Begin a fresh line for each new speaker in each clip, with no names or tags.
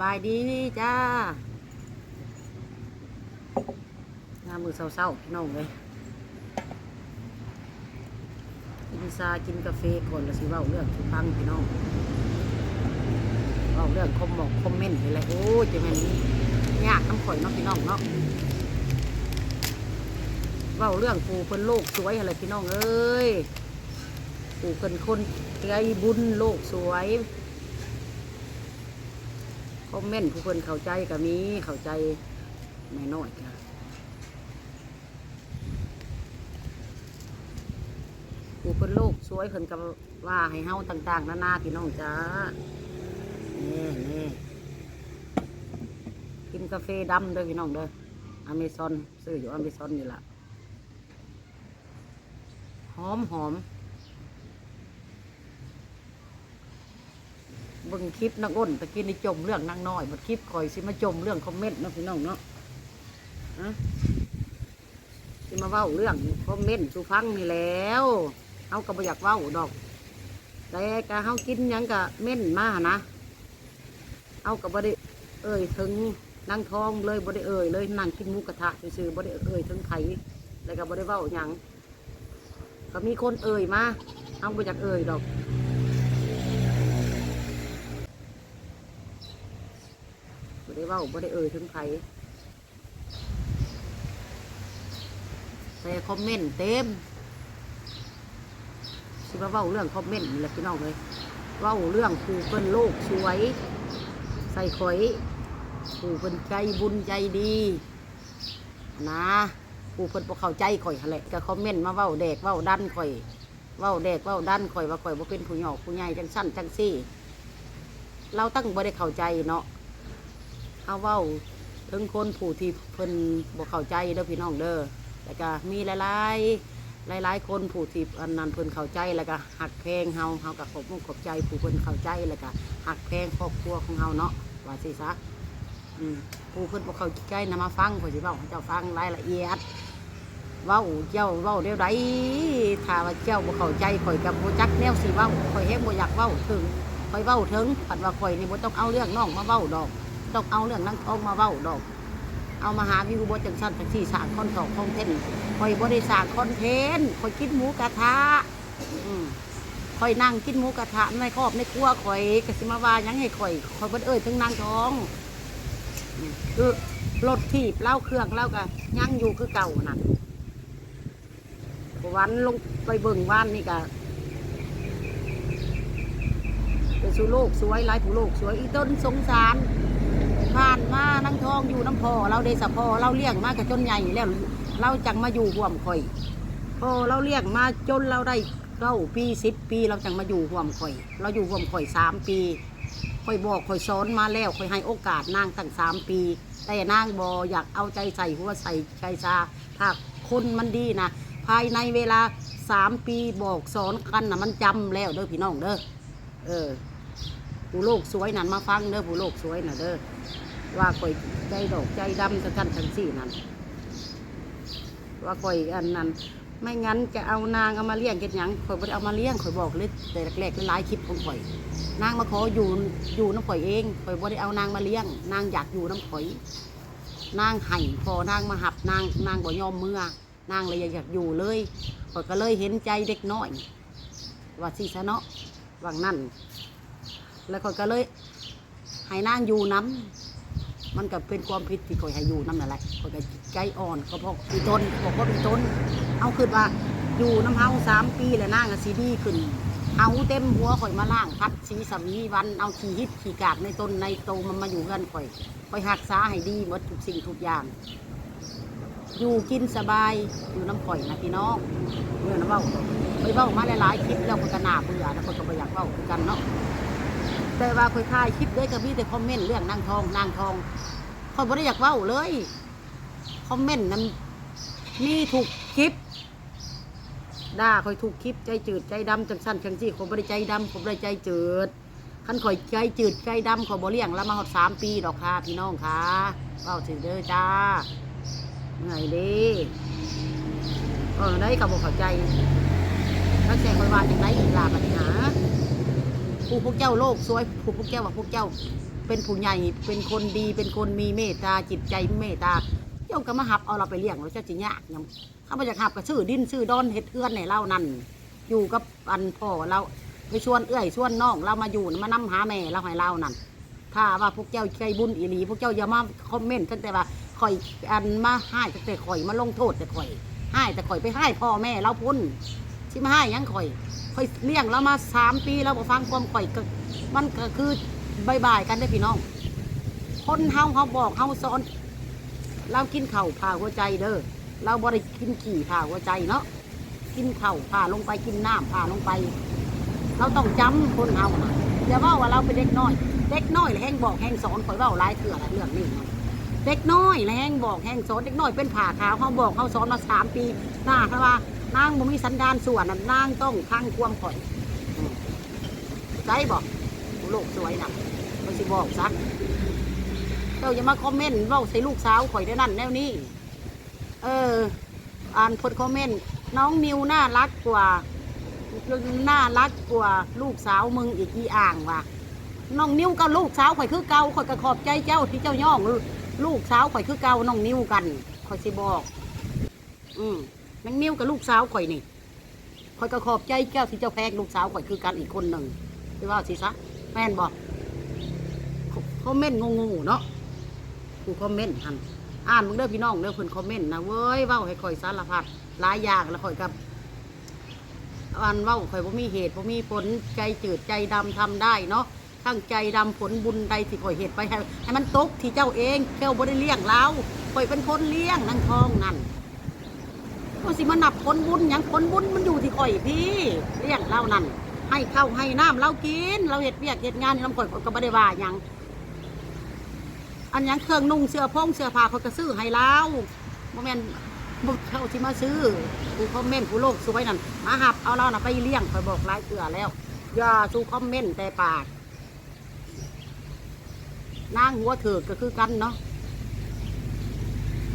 บายดีจ้างามือเศร้าๆพี่น้องเลยกินซากินกาแฟก่อนแล้วสิเว้าเรื่องทุกฟังพี่น้องเว้าเรื่องคอมบอกคอมเมนต์อะไรโอ้จะแม่นยากน้ำข่อยเนาะพี่น้องเนาะเว้าเรื่องปูเพิ่นโลกสวยอะไรพี่น้องเอ้ยปูเพิ่นคนใจบุญโลกสวย คอมเมนต์ผู้คนเข้าใจก็มีเข้าใจไม่น้อยค่ะผู้คนโลกสวยเพิ่นก็ว่าให้เฮาต่าง ๆ นานาพี่น้องจ้านี่นี่กินกาแฟดำเด้อพี่น้องเด้ออเมซอนซื้ออยู่อเมซอนนี่ล่ะหอมหอม เบิ่งคลิปนักอ้นตะกี้นี่จมเรื่องนางน้อยบัดคลิปคอยสิมาจมเรื่องคอมเมนต์เนาะพี่น้องเนาะฮะสิมาเว้าเรื่องคอมเมนต์สุฟังนี่แล้วเฮาก็บ่อยากเว้าดอก แต่ก็เฮากินหยังก็เม่นมานะเฮาก็บ่ได้เอ่ยถึงนางทองเลยบ่ได้เอ่ยเลยนั่งกินหมูกระทะซื่อๆบ่ได้เอ่ยถึงไผแล้วก็บ่ได้เว้าหยังก็มีคนเอ่ยมาเฮาบ่อยากเอ่ยดอก บ่ได้ เว้าบ่ได้เอ่ยถึงใครแต่คอมเมนต์เต็มสิมาเว้าเรื่องคอมเมนต์แหละพี่น้องเลยเว้าเรื่องผู้เพิ่นโลกสวย ใส่ข่อยผู้เพิ่นใจบุญใจดีนะผู้เพิ่นบ่เข้าใจข่อยหั่นแหละก็คอมเมนต์มาเว้าแดกเว้าดันข่อยเว้าแดกเว้าดันข่อยว่าข่อยบ่เป็นผู้หยอกผู้ใหญ่จังสั้นจังซี่ เราตั้งบ่ได้เข้าใจเนาะ เอาเว้าถึงคนผู้ที่เพิ่นบ่เข้าใจเด้อพี่น้องเด้อแล้วก็มีหลายๆ หลาย ๆ คนผู้ที่อันนั้นเพิ่นเข้าใจแล้วก็หักแพงเฮาเฮาก็ขอบคุณขอบใจผู้เพิ่นเข้าใจแล้วก็หักแพงครอบครัวของเฮาเนาะว่าสิซะอืมผู้เพิ่นบ่เข้าใจนำมาฟังข่อยสิเว้าให้เจ้าฟังรายละเอียดเว้าเจ้าเว้าเดี๋ยวใดถ้าว่าเจ้าบ่เข้าใจข่อยกับบ่จักแนวสิเว้าข่อยแฮงบ่อยากเว้าถึงข่อยเว้าถึงปัดว่าข่อยนี่บ่ต้องเอาเรื่องน้องมาเว้าดอก ต้องเอาเรื่องนังทองมาเว้าดอก เอามาหาวิวบจังสั้นจังสี่สางคอนทองคอนเทนต์คอยบริสร้างคอนเทนต์คอยกินหมูกระทะอืมคอยนั่งกินหมูกระทะในครอบในครัวคอยกสิมาวายังให้คอยคอยเพิ่นเอ่ยถึงนางทองคือรถถีบเล่าเครื่องเล่าก็ยังอยู่คือเก่านั่นวันลงไปเบิ่งว่านนี่ก็เป็นสุโลกสวยหลายผู้โลกสวยอีต้นสงสาร ผ่านมานั่งทองอยู่น้ำพอเราได้สะพอเราเลี้ยงมากับจนใหญ่แล้ว เราจังมาอยู่ห่วมข่อยพอเราเลี้ยงมาจนเราได้เก้าปีสิบปีเราจังมาอยู่ห่วมข่อย เราอยู่ห่วมข่อยสามปีข่อยบอกข่อยสอนมาแล้วข่อยให้โอกาสนางตั้งสามปี แต่นางบออยากเอาใจใส่หัวใส่ใจซาถ้าคนมันดีนะภายในเวลาสามปีบอกสอนกันนะมันจำแล้วเด้อพี่น้องเด้อเออผู้โลกสวยนั่นมาฟังเด้อผู้โลกสวยน่ะเด้อ ว่าข่อยใจดอกใจดำทั้งกันทั้งสี่นั่นว่าข่อยอันนั้น ไม่งั้นจะเอานางเอามาเลี้ยงเก็ดหยังข่อยบ่ได้เอามาเลี้ยงข่อยบอกเลยแต่แรกๆหลายๆคลิปของข่อย นางมาขออยู่อยู่น้ำข่อยเองข่อยบ่ได้เอานางมาเลี้ยง นางอยากอยู่น้ำข่อย นางไห้พอนางมาหับนางนางบ่ยอมเมื่อนางเลยอยากอยู่เลยข่อยก็เลยเห็นใจเด็กน้อย ว่าสิซะเนาะวังนั่นแล้วข่อยก็เลยให้นางอยู่น้ำ มันก็เป็นความผิดที่ข่อยให้อยู่น้ำนั่นแหละข่อยก็ใจอ่อนก็พราะอีต้นบอกว่าอีต้นเอาขึ้นว่าอยู่น้ำเฮาสามปีแล้วนางก็สีดีขึ้นเอาเต็มหัวข่อยมาล่างพัดสีสามีวันเอาขี้ฮิตขี้กากในต้นในโตมันมาอยู่กันข่อยข่อยหักษาให้ดีหมดทุกสิ่งทุกอย่าง อยู่กินสบายอยู่น้ำข่อยนะพี่น้องเมื่อน้ำเบ้าไปเบ้ามาหลายๆคลิปแล้วคนก็น่าเบื่อนะคนก็ไม่อยากเบ้ากันเนาะ แต่ว่าคอยถ่ายคลิปได้ก็มีแต่คอมเมนต์เรื่องนางทองนางทองคอยบ่ได้อยากเว้าเลยคอมเมนต์นั้นมีถูกคลิปด่าคอยถูกคลิปใจจืดใจดำจังสั้นจังซี่คอยบ่ได้ใจดำคอยบ่ได้ใจจืดคันคอยใจจืดใจดำคอยบ่เลี้ยงแล้วมาหดสามปีดอกค่ะพี่น้องค่ะเว้าถึงเด้อจ้าเหนื่อยดีเออได้กับบ่เข้าใจแล้วแสงคอยว่าอย่างไรอีกลาปัญหา ผู้พวกเจ้าโลกสวยผู้พวกเจ้าว่าพวกเจ้า เป็นผู้ใหญ่เป็นคนดีเป็นคนมีเมตตาจิตใจเมตตาเจ้าก็มาหับเอาเราไปเลี้ยงเราเจะจิยากยังข้าพเจ้าหับก็ชื่อดินชื่อดอนเฮ็ดเอื้อนในเล่านั่นอยู่กับอันพ่อเราไปชวนเอื้อยชวนน้องเรามาอยู่มานำหาแม่เราให้เล่านั่นถ้าว่าพวกเจ้าใจบุญอีหลีพวกเจ้าอย่ามาคอมเมนต์ตั้งแต่ว่าข่อยอันมาให้ตั้งแต่ข่อยมาลงโทษแต่ข่อยให้แต่ข่อยไปให้พ่อแม่เราพุ่นที่มาให้ยังข่อย ข่อยเลี้ยงเรามาสามปีเราบ่ฟังความข่อยก็มันก็คือบายบายกันได้อพี่น้อง คนเฮาเฮาบอกเฮาสอน เรากินเข่าวผ่าหัวใจเด้อเราบ่ได้กินขี่ผ่าหัวใจเนาะกินเข่าวผ่าลงไปกินน้ำผ่าลงไป เราต้องจำคนเฮานะอย่าว่าว่าเราเป็นเด็กน้อย เด็กน้อยแห้งบอกแห้งสอนข่อยเว่าหลายเถื่อหลายเรื่องนี่นะเด็กน้อยแล้วแห้งบอกแห้งสอนเด็กน้อยเป็นผ่าขาวเขาบอกเขาสอนมาสามปีหน้าเขาว่า นางบ่มีสันดานส่วนน่ะนางต้องทางความข่อยใจบอกโลกสวยนะมันสิบอกซักเจ้าอย่ามาคอมเมนต์เว่าใส่ลูกสาวข่อยได้นั่นแนวนี้เออ อ่านคนคอมเมนต์น้องนิวน่ารักกว่าน่ารักกว่าลูกสาวมึงอีกกี่อ่างว่ะน้องนิวกับลูกสาวข่อยคือเก่าข่อยก็ขอบใจเจ้าที่เจ้าย่องลูกสาวข่อยคือเก่าน้องนิวกันข่อยสิบอก อืม น้องนิวกับลูกสาวข่อยนี่ข่อยก็ขอบใจเจ้าที่เจ้าแพงลูกสาวข่อยคือกันอีกคนหนึ่งไปว่าสิซะแม่นบอกคอมเมนต์งงๆเนาะกูคอมเมนต์ทันอ่านมึงเด้อพี่น้องเด้อเพิ่นคอมเมนต์นะเว้ยเว้าให้ข่อยสารพัดหลายอย่างแล้วข่อยกับอันเว้าข่อยบ่มีเหตุบ่มีผลใจจืดใจดำทำได้เนาะทั้งใจดำผลบุญใดที่ข่อยเหตุไปให้ให้มันตกที่เจ้าเองเจ้าบ่ได้เลี้ยงเราข่อยเป็นคนเลี้ยงนางทองนั่น็สิมานับผลบุญยังผลบุญมันอยู่ที่ข่อยพี่เลี้ยงเรานั่นให้เข้าให้น้ำเรากิน เราเฮ็ดเวียกเฮ็ดงานน้ำข่อยก็บ่ได้ว่ายังอันยังเครื่องนุ่งเสื้อพงเสื้อผ้าเขาก็ซื้อให้แล้วโมเมนบุกเขาที่มาซื้อกูคอมเมนต์กูโลกสวยนั่นมาหับเอาเราน่ะไปเลี้ยงคอยบอกหลายเกลือแล้วอย่าสู้คอมเมนต์แต่ปากนางหัวเถิกก็คือกันเนาะ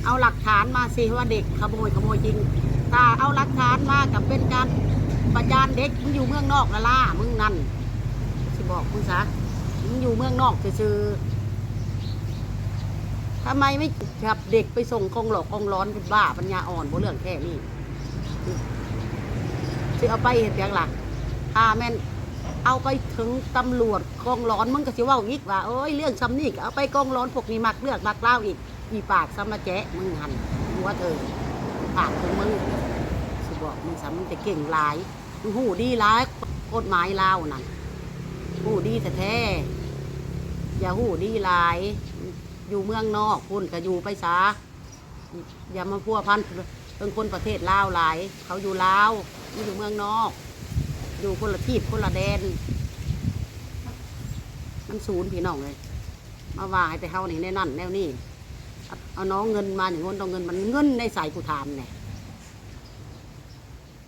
เอาหลักฐานมาสิว่าเด็กขโมยขโมยจริงถ้าเอาหลักฐานมากับเป็นการประจานเด็กมึงอยู่เมืองนอกละล่ามึงนั่นสิบอกมึงซะมึงอยู่เมืองนอกซื่อทำไมไม่ขับเด็กไปส่งกองหลอกกองร้อนเป็นบ้าปัญญาอ่อนบ่เรื่องแค่นี้สิเอาไปเห็นอย่างหลักถ้าแม่นเอาไปถึงตำรวจกองร้อนมึงก็สิว่าอีกว่าเอ้ยเรื่องซ้ำนี่เอาไปกองร้อนพวกนี้มักเลือกมักเล่าอีก อีปากซ้ำมาแจ๊ะมึงหันหัวเธอปากของมึงสิบอกมึงซ้ำมึงจะเก่งหลายมึงหูดีหลายกฎหมายลาวนั่นหูดีแท้ๆอย่าหูดีหลาย อยู่เมืองนอกคุณก็อยู่ไปซะอย่ามาพัวพันเป็นคนประเทศลาวหลาย เขาอยู่ลาวไม่อยู่เมืองนอก อยู่คนละที่คนละแดน มันศูนย์พี่น้องเลย มาว่าให้แต่เฮานี่แน่นั่นแนวนี่ เอาน้องเงินมาอย่างง้นต้องเงินมันเงินในสายกูถามเนี่ย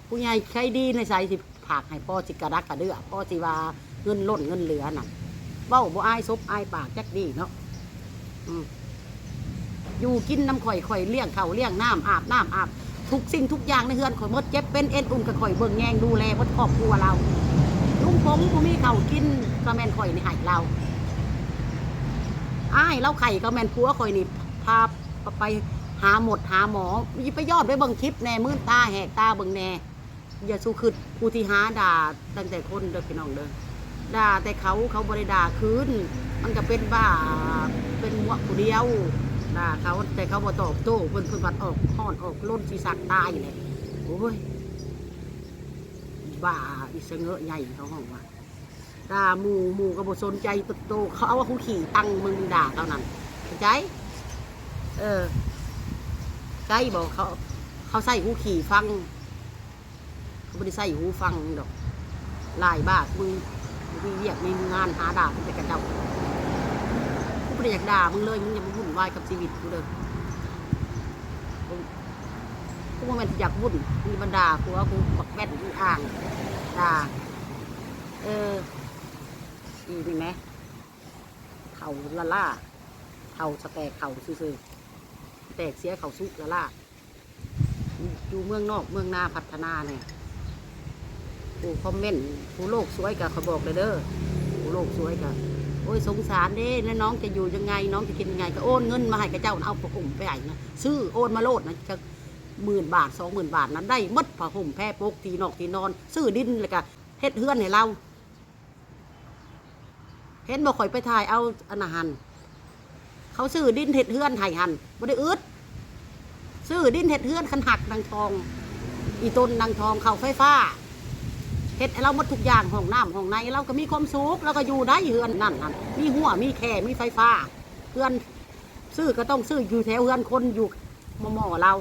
ผู้ใหญ่ใครดีในสายสิผากให้พ่อสิกระดักกระเดือพ่อสิว่าเงินล้นเงินเหลือน่ะเบ้าบ่อายซบอายปากจักดีเนาะอยู่กินน้ำข่อยข่อยเลี้ยงเขาเลี้ยงน้ำอาบน้ำอาบทุกสิ่งทุกอย่างในเฮือนข่อยมดเจ็บเป็นเอ็นอุ่นกับข่อยเบิ่งแยงดูแลหมดครอบครัวเราลุงพงผู้มีเขากินก็แมนข่อยในหายเราอ้ายเราไข่ก็แมนผัวข่อยนี่ พาไปหาหมดหาหมอมีไปยอดไปเบิ่งคลิปแน่มื่นตาแหกตาเบิ่งแน่อย่าสู้ขึ้นผู้ที่หาด่าตั้งแต่คนเด้อพี่น้องเด้อด่าแต่เขาเขาบริด่าคืนมันก็เป็นบ้าเป็นหมวกผู้เดียวด่าเขาแต่เขาบ่ตอบโต้เพิ่นเพิ่นวัดออกหอนออกล้นศีรษะตายเลยโอ้ยบ้าอีเสงอะใหญ่เขาห้องว่าด่าหมู่หมู่ก็บ่สนใจตโตเขาเอาว่าเขาขี่ตังมึงด่าเขานั่นเข้าใจ เออใจบอกเขา เขาใส่หูขี่ฟัง เขาไม่ได้ใส่หูฟังดอกลายบ้ามึงมีเรียกมีงานหาด่าเป็นกระเจ้ากูไม่ได้อยากด่ามึงเลยมึงอย่ามาวุ่นวายกับชีวิตกูเลยกูกูว่ามันอยากวุ่นมีบรรดากูว่ากูบักแว่นกูอ่างด่าเอออีนี่ไหมเข่าละล่าเข่าสแตกเข่าซื่อๆ แตกเสียเขาสุกละล่าอยู่เมืองนอกเมืองนาพัฒนาเนี่ยกูคอมเมนต์กูโลกสวยกับเขาบอกเลยเด้อกูโลกสวยกับโอ้ยสงสารเด้แล้วน้องจะอยู่ยังไง น้องจะกินยังไงก็โอนเงินมาให้กับเจ้าเอาผ้าห่มไปให้นะซื้อโอนมาโลดนะจะหมื่นบาทสองหมื่นบาทนั้นได้หมดผ้าห่มแพร่ปกทีนอกทีนอน ซื้อดินเลยก็เฮ็ดเฮือนให้เรา เห็นบ่ข่อยไปถ่ายเอาอนนาหัน เขาซื้อดินเห็ดเฮือนไห่หันบ่ได้อึดซื้อดินเห็ดเฮือนคันหักนางทอง อีต้นนางทองเขาไฟฟ้าเห็ดเราหมดทุกอย่างห้องน้ำห้องในเราก็มีความสุขเราก็อยู่ได้เฮือนนั่นนั่นมีหัวมีแค่มีไฟฟ้าเฮือนซื้อก็ต้องซื้ออยู่แถวเฮือนคนอยู่มอมอเรา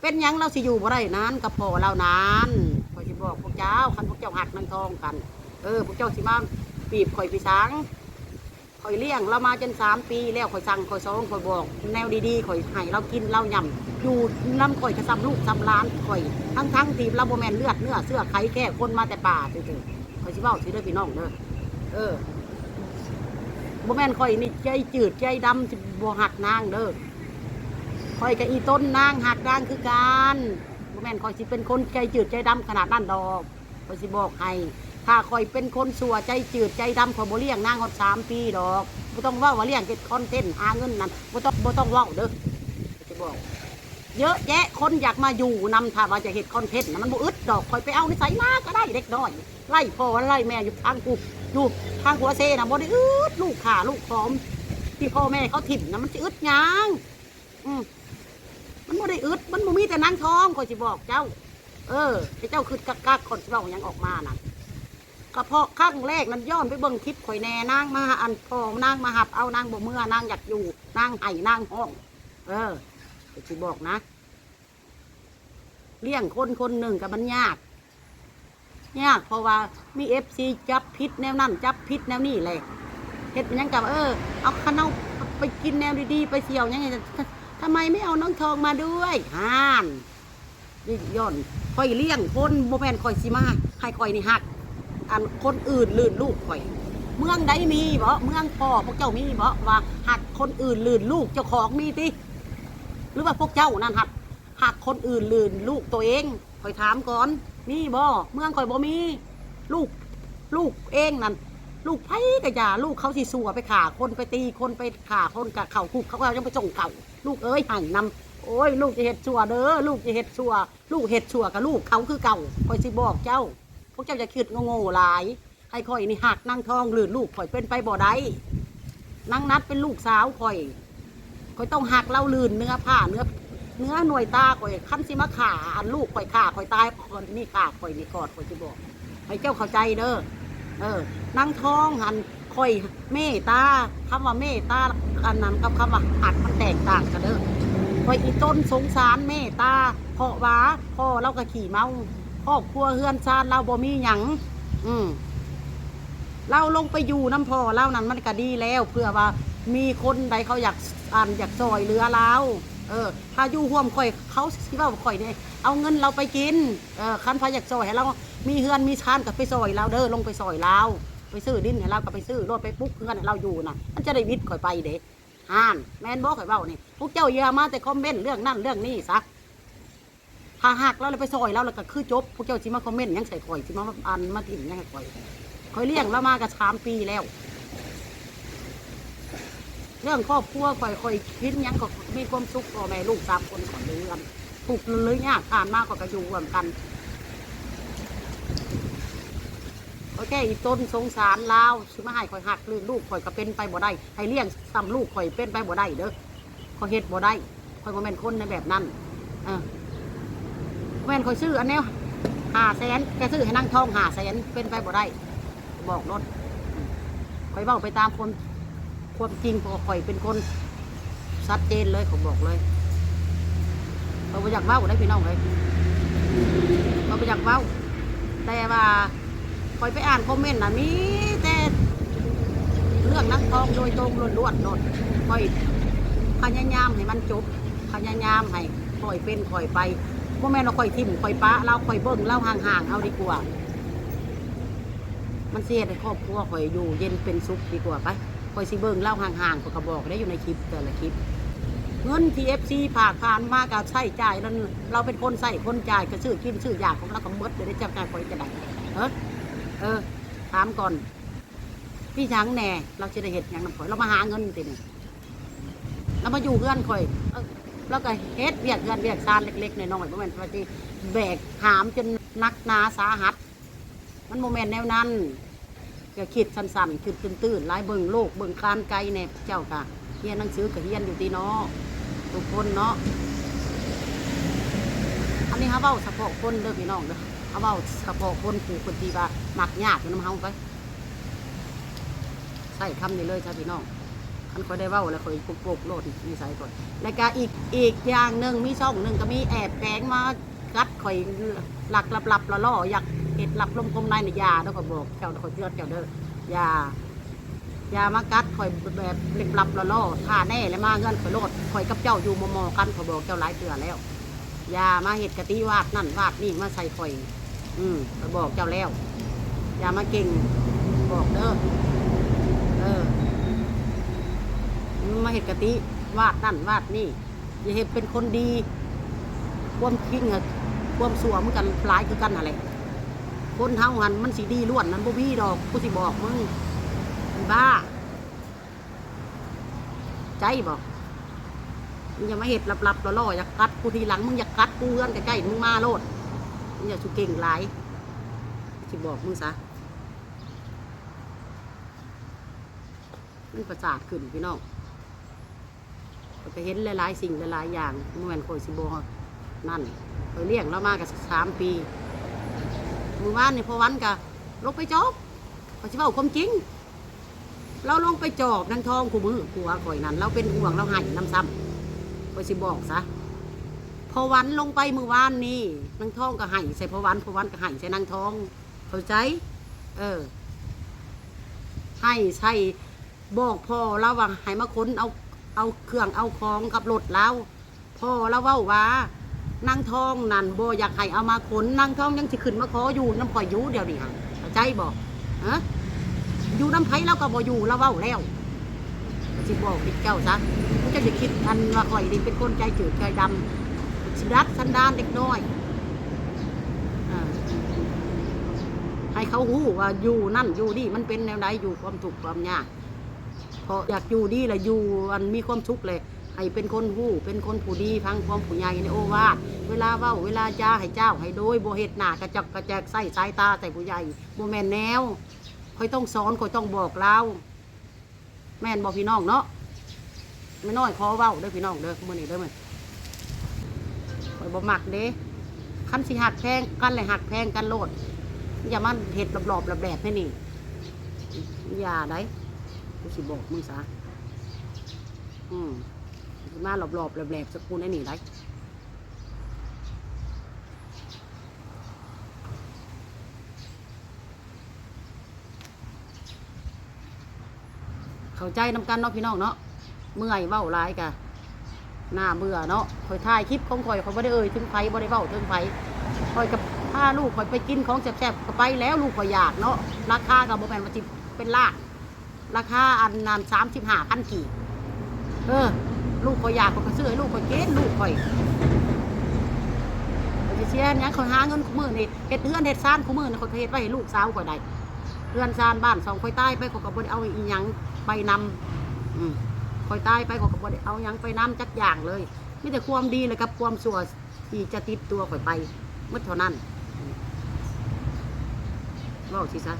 เป็นยังเราสิอยู่บ่ได้นานกับพอเรานานพอสิบอกพวกเจ้าคันพวกเจ้าหักนางทองกัน เออพวกเจ้าสิมาปีบข่อยปีสัง ข่อยเลี้ยงเรามาจนสามปีแล้วข่อยสั่งข่อยสอนข่อยบอก แนวดีๆข่อยให้เรากินเรายำอยู่น้ำข่อยกระซำลูกซำล้านข่อยทั้งทั้งๆทีเราโบแมนเลือดเนื้อเสื้อไข่แค่คนมาแต่ป่าเฉยๆข่อยสิบ้าสิเด้อพี่น้องเด้อเออโบแมนข่อยนี่ใจจืดใจดำสิบหักนางเด้อข่อยกับอีต้นนางหักนางคือกันโบแมนข่อยสิเป็นคนใจจืดใจดำขนาดนั้นดอกข่อยสิบอกให้ ถ้าคอยเป็นคนสัวใจจืดใจดำขอยบ่เลี้ยงนางหดสามปีดอกบ่ต้องเว่าว่าเลี้ยงเก็ดคอนเทนต์หาเงินนั่นบ่ต้องบ่ต้องเว่าเด้อจะบอก เยอะแยะคนอยากมาอยู่นำถ้าว่าจะเห็ดคอนเทนต์นะมันบ่อึดดอกคอยไปเอานิสัยมาก็ได้เด็กน้อย ไล่พ่อไล่แม่อยู่ทางกูอยู่ทางหัวเซนะบ่ได้อึดลูกขาลูกพร้อม ที่พ่อแม่เขาถิ่มนะมันสิอึดหยังอืมมันบ่ได้อึดมันบ่มีแต่นางทองคอยสิบอกเจ้า เออไอ้เจ้าคือกักกักคนสิเว้าหยังออกมาน่ะ ก็เพาะครั้งแรกนั้นย้อนไปเบิ่งคลิปข่อยแน่นางมาอันพองนางมาหับเอานางบ่เมื่อนางอยากอยู่นางไห้นางห้อง เออก็สิบอกนะ เลี้ยงคนคนหนึ่งกับมันยากยากเพราะว่ามีเอฟซีจับพิษแนวนั่นจับพิษแนวนี่แหละเฮ็ดยังกับเออ เอาข้าวเอาไปกินแนวดีๆไปเสี่ยวยังไงทำไมไม่เอาน้องทองมาด้วยฮ่านนี่ย้อนคอยเลี้ยงคนโมแมนคอยสิมาให้คอยนี่หัก อันคนอื่นลื่นลูกข่อย เมืองใดมีบ่เมืองพ่อพวกเจ้ามีบ่ว่าหักคนอื่นลื่นลูกเจ้าของมีติหรือว่าพวกเจ้านั่นหักหักคนอื่นลื่นลูกตัวเองข่อยถามก่อน มีบ่เมืองข่อยบ่มี ลูกลูกเองนั่นลูกไผกะยาลูกเขาสิสัวไปข่าคนไปตีคนไปข่าคนกับเข่าคุกเขาก็ยังไปส่งเก่าลูกเอ้ยห่างนำโอ้ย ลูกจะเห็ดสัวเด้อลูกจะเห็ดสัว ลูกเห็ดสัวกับลูกเขาคือเก่าข่อยสิบอกเจ้า วกเจ้าจะคิดโง่ๆหลาย ให้ข่อยนี่หักนั่งทองหรือลูกข่อยเป็นไปบ่ได้นางนัดเป็นลูกสาวข่อยข่อยต้องหักเล่าลื่นเนื้อผ้าเนื้อเนื้อหน่วยตาข่อยขั้นสิมาขาอันลูกข่อยขาข่อยตายคนนี่ขาข่อยนี่กอดข่อยจะบอกให้เจ้าเข้าใจเด้อเออนางทองหันข่อยเมตตาคำว่าเมตตาอันนั้นกับคำว่าหักมันแตกต่างกันเด้อข่อยอีต้นสงสารเมตตาเพราะว่าพ่อเราก็ขี่เมา รอบครัวเฮือนซานเราบ่มีหยังอืมเราลงไปอยู่น้ำพอเล่านั้นมันก็ดีแล้วเพื่อว่ามีคนใดเขาอยากอ่านอยากซอยเรือเราเออถ้าอยู่ห่วมข่อยเขาสิว่าข่อยเนี่ยเอาเงินเราไปกินเออคันพาอยากซอยให้เรา มีเฮือนมีชานกับไปซอยเราเด้อลงไปซอยเราไปซื้อดินให้เราก็ไปซื้อรถไปปุ๊กเฮือนให้เราอยู่น่ะมันจะได้วิทย์ข่อยไปเด้ห่านแมนบอกข่อยเบ้านี่พวกเจ้าอย่ามาแต่คอมเมนต์เรื่องนั่นเรื่องนี้ซะ ถ้าหักเราเลยไปซอยแล้วก็คือจบพวกเจ้าสิมาคอมเมนต์ยังใส่ข่อยสิมาอันมาถิ่มยังให้ข่อยคอยเลี้ยงแล้วมากับสามปีแล้ว เรื่องครอบครัวคอยคอยคิดยังก็มีความสุขพ่อแม่ลูกสามคนก่อนเรือนถูกเลยยากผ่านมากกว่ากระอยู่รวมกันโอเคอีต้นสงสารลาวสิมาให้คอยหักลืนลูกคอยก็เป็นไปบ่ได้ให้เลี้ยงซ้ำลูกคอยเป็นไปบ่ได้เด้อคอยเฮ็ดบ่ได้คอยบ่แม่นคนในแบบนั้นเออ แม่นคอยซื้ออันแนวห้าแสนแกซื้อให้นั่งทองหาแสนเป็นไปบ่ได้ บอกรถคอยบ้าไปตามคนความจริงพอคอยเป็นคนชัดเจนเลยผมบอกเลยเราไปอยากเบ้าได้พี่น้องเลยเราไปอยากเบ้า แต่ว่าคอยไปอ่านคอมเมนต์นะมีแต่เรื่องนักทองโดยตรงล้วนๆโนดคอยพยายามให้มันจบพยายามให้คอยเป็นคอยไป พ่แม่เราคอยทิมคอยปะเราคอยเบิ้งเราห่างๆเอาดีกว่า มันเสียในครอบครัวข่อยอยู่เย็นเป็นสุขดีกว่าไปข่อยสิเบิ่งเล่าห่างๆก็กระบอกได้อยู่ในคลิปแต่ละคลิป เงินทีเอฟซีผากผ่านมากับใช้จ่ายนั่นเราเป็นคนใส่คนจ่ายก็ซื้อกินซื้ออยากของเราก็มดเดี๋ยวได้จับการข่อยจะได้เออเออถามก่อนพี่ช้างแหน่เราจะได้เห็ดหยังน้ำข่อยเรามาหาเงินตินี่เรามาอยู่เพื่อนข่อยเแล้วก็เฮ็ดเวียกเงินเวียกซานเล็กๆน้อยๆบ่แม่นว่าสิแบกหามจนนักหนาสาหัส มันโมเมนต์แนวนั้นก็คิดสั้นๆคิดตื้นๆหลายเบิ่งโลกเบิ่งการไกลแน่เจ้าค่ะเรียนหนังสือก็เรียนอยู่ตีเนาะทุกคนเนาะอันนี้ฮะเว้าเฉพาะคนเด้อพี่น้องเด้อเฮาเว้าเฉพาะคนผู้คนที่ว่ามักยากอยู่นำเฮาไปใส่คำนี้เลยจ้าพี่น้อง คันค่อยได้เว้าแล้วค่อยปุกโปกโลดนิสัยก่อนแล้วก็อีกอีกอย่างหนึ่งมีช่องหนึ่งก็มีแอบแฝงมากัดข่อยหลักลับๆล่ออยากเห็ดหลับลมคมในในยาแล้วก็บอกเจ้าคอยเตือนเจ้าเด้อยายามากัดคอยแบบเล็บหลับละล่อท่าแน่แล้วมาเงินคอยโลดคอยกับเจ้าอยู่มอมอกันคอยบอกเจ้าหลายเตือแล้วอยามาเห็ดกะติวาดนั่นวาดนี่มาใส่คอย อืมคอยบอกเจ้าแล้ว อยามาเก่งบอกเด้ออ มาเห็ดกะติวาดนั่นวาดนี่อย่าเห็ดเป็นคนดีความทิ้งอะความสัวเหมือนกันหลายคือกันอะไรคนเฮาหันมันสีดีล้วนนั้นบ่มีดอกกูสิบอกมึงบ้า ใจบอกมึงอย่ามาเห็ดหลับๆล่อๆอยากกัดกูทีหลังมึงอยากกัดกูเฮือนใกล้ๆมึงมาโลดมึงอย่าสุเก่งหลายสิบอกมึงซะมันประสาทขึ้นพี่น้อง ก็ไปเห็นหลายๆสิ่งหลายๆอย่างเมื่อวันคอยสิบอกนั่นคยเลี้ยงเรามากับสามปีมือว่านนี่พอวันกะลงไปจอบเขาจะบอกความจริง เราลงไปจอบนางทองคู่มือผัวข่อยนั้น เราเป็นห่วงเราหายน้ำซ้ำข่อยสิบอกซะพอวันลงไปมือว่านนี่นางทองก็หายใส่พอวันพอวันก็หายใส่นางทอง เข้าใจ เออให้ใช่บอกพ่อเราว่าให้มาค้นเอา เอาเครื่องเอาของกับรถเราพ่อเราเว้าว่านางทองนั่นบ่อยากให้เอามาขนนางทองยังสิขึ้นมาขออยู่น้ำข่อยอยู่เดี๋ยวนี้ฮะใจบ่ฮะอยู่น้ำไผเราก็บ่อยู่เราเว้าแล้วสิบอกคิดเจ้าซะกูจะสิคิดอันว่าข่อยนี่เป็นคนใจจืดใจดำสิรักสันดานเด็กน้อยอให้เขาหู้ว่าอยู่นั่นอยู่นี่มันเป็นแนวใดอยู่ความถูกความยาก ราะอยากอยู่ดีแหละอยู่อันมีความสุขเลยให้เป็นคนหู้เป็นคนผู้ดีฟังความผู้ใหญ่ในโอวาทเวลาเว้าเวลาจ้าให้เจ้าให้โดยโบเฮ็ดหนากระจักกระแจกใส่สายตาใส่ผู้ใหญ่โบแมนแนวคอยต้องสอนคอยต้องบอกเราแม่นบอกพี่น้องเนาะไม่น้อยขอเว้าเด้อพี่น้องเด้อมื้อนี้เด้อมื้อค่อยบ่มักเด้คันสิหักแพงกันเลยหักแพงกันโลดอย่ามาเฮ็ดหลอบๆแบบๆให้นี่อย่าได้ กูสิบอกมึงซะอืมมาหลอบๆแหลบๆสกุลไอ้หนีได้เข้าใจนำกันเนาะพี่น้องเนาะเมื่อยเว้าหลายกะหน้าเบื่อเนาะคอยถ่ายคลิปของคอยคอยบ่ได้เอ่ยถึงไผบ่ได้เว้าถึงไผคอยกับพาลูกคอยไปกินของแซ่บๆก็ไปแล้วลูกคอยอยากเนาะราคาก็บ่แม่นว่าสิเป็นลาน ราคาอันนั้น35,000กี่เออ ลูกคอยอยากก็ซื้อให้ลูกคอยกินลูกคอยข้อยสิเชียร์หยังเขาหาเงินคู่มือนี่เฮ็ดเฮือนเฮ็ดซ่านคู่มือนี่คอยก็เฮ็ดไว้ให้ลูกสาวคอยได้เฮือนซ่านบ้านสองคอยใตายไปเขาก็บ่ได้เอาอีหยังไปนำอืมคอยใตายไปเขาก็บ่ได้เอาหยังไปนำจักอย่างเลยมีแต่ความดีเลยกับความชั่วที่จะติดตัวคอยไปหมดเท่านั้นเว้าสิซะ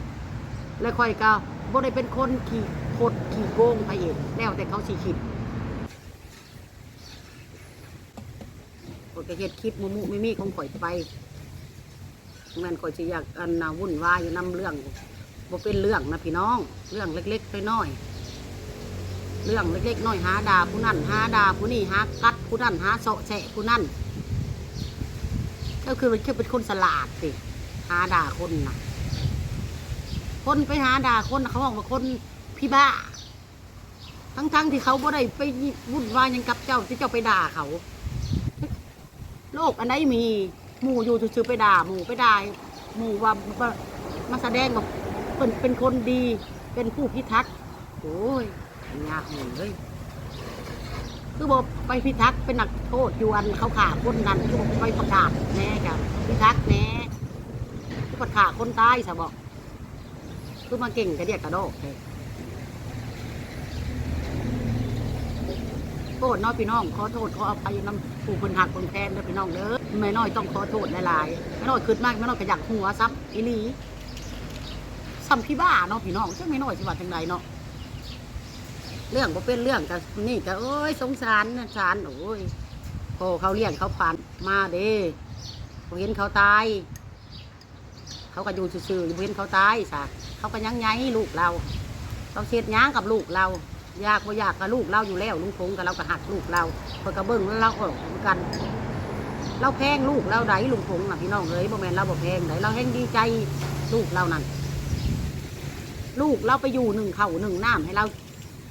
แล้วคอยก็บ่ได้เป็นคนขี่โคดขี่โกงไปเองแล้วแต่เขาสิคิดข่อยก็เฮ็ดคลิปมุมุมิมีของข่อยไปแม่นข่อยสิอยากอันน่ะวุ่นวายอยู่นํเรื่องบ่เป็นเรื่องนะพี่น้อง เรื่องเล็กๆน้อยๆเรื่องเล็กๆน้อยหาดาผู้นั่นหาดาผู้นี่หากัดผู้นั่นหาเสาะแฉะผู้นั่นก็คือมันคือเป็นคนสลาดสิหาด่าคนน่ะ คนไปหาด่าคนเขาบอกว่าคนพี่บ้า ทั้งๆที่เขาบ่ได้ไปวุ่นวายยังกับเจ้าที่เจ้าไปด่าเขา โลกอันไหนมีหมู่อยู่ซื่อๆไปด่าหมู่ไปด่าหมู่ว่ามาแสดงว่าเป็นเป็นคนดีเป็นผู้พิทักษ์โอ้ยยากหมู่เลยคือบอกไปพิทักษ์เป็นนักโทษอยู่อันเขาขาคนนั้นคือบอกไปประกาศแน่กันพิทักษ์แน่ประกาศคนตายสะบอก คือมาเก่งกระเดียดกระโดกเลโทษน้อพี่น้องขอโทษขออภัยน้ำผู้คนหักคนแพนเด้อพี่น้องเด้อแม่น้อยต้องขอโทษหลายๆแม่น้อยคืดมากแม่น้อยกระยักหัวซับอีลีซ้ำพี่บ้าเนาะพี่น้องจังแม่น้อยสิวัดจังใดเนาะเรื่องก็เป็นเรื่องกันนี่ก็โอ้ยสงสารนะสารโอ้ยโอเขาเลี้ยงเขาผ่านมาเด้เห็นเขาตาย เขาก็อยู่ซื่อๆอยู่เห็นเขาตายสา เขาก็ยังไงลูกเราเราเช็ดย้างกับลูกเรา อยากบ่อยากกับลูกเราอยู่แล้วลุงพงกับเราก็หักลูกเราเพิ่นก็เบิ่งแล้วเราออกเหมือนกัน เราแพงลูกเราไดลุงพงน่ะพี่น้องเอ้ยบ่แมนเราบ่แพงไดเราแฮงดีใจลูกเรานั่นลูกเราไปอยู่หนึ่งเข้าหนึ่งน้ำให้เรา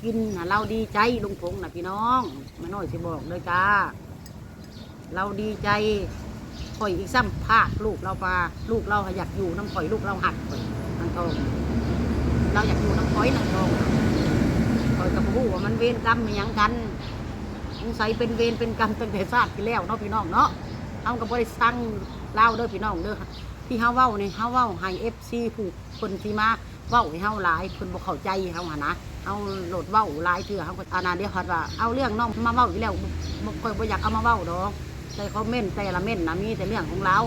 กินนะเราดีใจลุงพงน่ะพี่น้องไม่น้อยสิบอกเลยจ้า เราดีใจข่อยอีกซ้ำพากลูกเรามาลูกเราอยากอยู่น้ำข่อยลูกเราหักข่อยนางทอง เราอยากอยู่น้ำข่อยนางทองข่อยกับผู้ว่ามันเวรกรรมมันยังกันสงสัยเป็นเวรเป็นกรรมตั้งแต่ชาติที่แล้วเนาะพี่น้องเนาะเอากับบริสั่งเล่าเด้อพี่น้องเด้อที่เฮาเว้านี่เฮาเว้าให้เอฟซีผู้คนที่มาเว้าให้เฮาหลายเพิ่นบ่เข้าใจเฮาหนนะเฮาโหลดเว้าหลายเทื่อเฮาก็อานาเดียวฮอดว่าเอาเรื่องน้องมาเว้าอีกแล้วบ่ค่อยบ่อยากเอามาเว้าดอกแต่คอมเมนต์แต่ละเม่นนะมีแต่เรื่องของเรา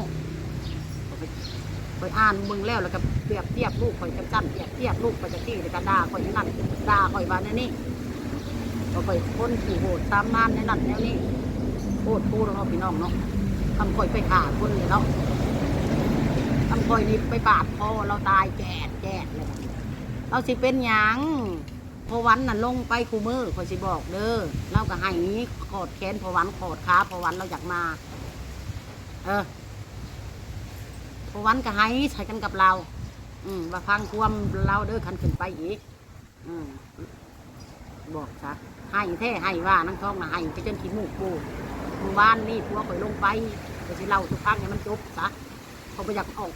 ไปอ่านมึงแล้วแล้วก็เปรียบเทียบลูกข่อยจังซั่นเปรียบเทียบลูกข่อยจังซี่แล้วก็ด่าข่อยนั่นด่าข่อยว่าแนวนี่ก็ข่อยคนผู้โหดตามนานในนั้นแนวนี้โหดพูดเนาะพี่น้องเนาะทำข่อยไปฆ่าคนเลยเนาะทำคอยนี่ไปปาดคอเราตายแก่แก่เลยเราสิเป็นหยังพอวันน่ะลงไปคูมือคอยสิบอกเด้อเราก็ให้นี้ขอดแขนพอวันขอดขาพอวันเราอยากมา เออ พวันก็ให้ใช้กันกับเรา อืมว่าฟังความเราเด้อคันขึ้นไปอีก อืมบอกซะให้แท้ให้ว่านั่งท้องนะให้ไปจนขี้มูกปูเมื่อวานนี่พัวข่อยลงไปก็สิเล่าทุกครั้งให้มันจบซะเขาไปอยากออก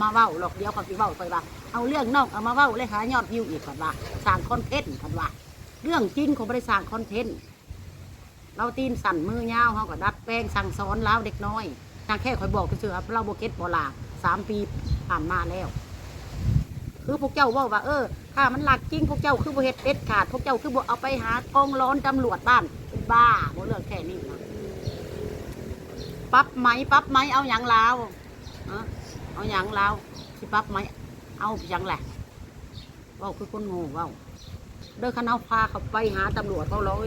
มาเว้าหรอกเดียวเขาสิเว้าไปว่าเอาเรื่องนอกเอามาเว้าเลยหายอดวิวอีกก่อนว่าสร้างคอนเทนต์ก่อนว่า เรื่องจริงเขาไม่ได้สร้างคอนเทนต์เราตีนสั่นมือยาวเขาก็ดัดแปลงสั่งสอนแล้วเด็กน้อย ทางแค่คอยบอกเฉยๆเราโบเก็ตบอลาสามปีผ่านมาแล้ว คือพวกเจ้าว่าว่า เออถ้ามันหลักจริงพวกเจ้าคือบ่เฮ็ดเด็ดขาดพวกเจ้าคือบ่เอาไปหากองร้อนตำรวจบ้านเป็นบ้าบ่เรื่องแค่นี้นะปั๊บไหมปั๊บไหมเอาอย่างลาวอะเอาอย่างเราสิปั๊บไหมเอาอย่างแหละว่าคือคนโงูว่าเดินคณะพาเขาไปหาตำรวจเขาร้อย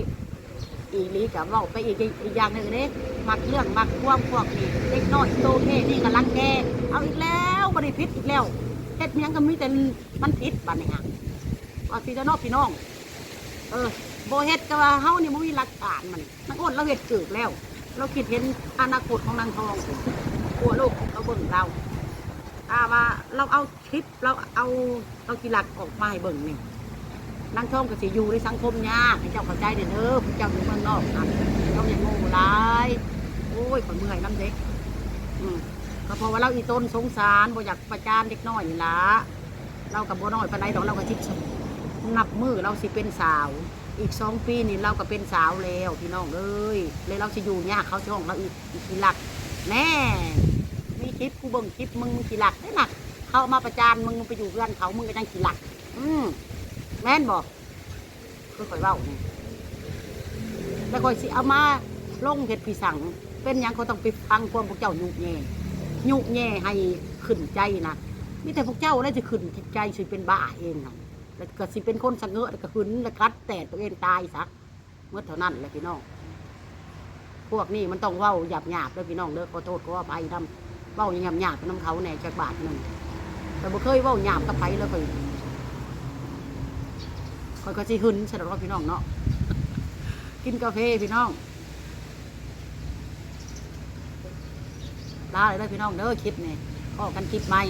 อีหลีกับว่าไปอีกอีกอย่างหนึ่งเนี่มักเรื่องมักความพวกนี้เด็กน้อยโตแค่นี่กำลังแกเอาอีกแล้วบริพิษอีกแล้วเฮ็ดหยังก็มีแต่มันพิษบัดนี้ฮะว่าพี่จ้าน้องพี่น้อง เออโบเฮ็ดก็ว่าเฮานี่มันมีหลักฐานมันนักอ้นเราเฮ็ดเกิดแล้ว เราคิดเห็นอนาคตของนางทองกลัวโลกเราเบิ่งเราถ้าว่าเราเอาคลิปเราเอาเอากีหลักออกมาให้เบิ่งนี่ นางท่องก็สิอยู่ในสังคมยากให้เจ้าเข้าใจเด้อเด้อผู้เจ้าอยู่เมืองนอกนะเจ้าอย่างโง่ร้ายโอ้ยคนเมื่อยน้ำเด็กอืมก็เพราะว่าเราอีต้นสงสารบ่อยากประจานเด็กน้อยนี่ล่ะเรากับบ่น้อยปานใดดอกเราก็ชิดนับมือเราสิเป็นสาว อีกสองปีนี่เราก็เป็นสาวแล้วพี่น้องเอ้ยเลยเราสิอยู่ยากเขาช่องเราอีกอีกทีหลักแน่มีคลิปกูเบิ่งคลิปมึงมึงขี่หลักได้หลัก เขาเอามาประจานมึงมึงไปอยู่เพื่อนเขามึงก็ยังขี่หลัก อืม แม่นบอกคือข่อยเว้านี่แล้วข่อยสิเอามาลงเห็ดผีสัง เป็นหยังเขาต้องไปฟังความพวกเจ้ายุกแย่ยุกแย่ให้ขึ้นใจนะมีแต่พวกเจ้าแล้จะขึ้นจิตใจสิเป็นบ้าเองนะแล้วก็สิเป็นคนสะเงอะแล้วก็หึนแล้วกัดแต่ตัวเองตายซะเมื่อเท่านั้นแหละพี่น้องพวกนี้มันต้องเว้าหยาบหยาบๆเลยพี่น้องเด้อขอโทษขออภัยนำเว้าหยาบหยาบน้ำเขาแหน่จากบาทหนึ่งแต่บ่เคยเว้าหยาบกับไผเลยค่อย ค่อยก็จีหึนสำหรับพี่น้องเนาะกินกาแฟพี่น้องลาเลยเด้พี่น้องเด้อคลิปนี่พอกันคลิปใหม่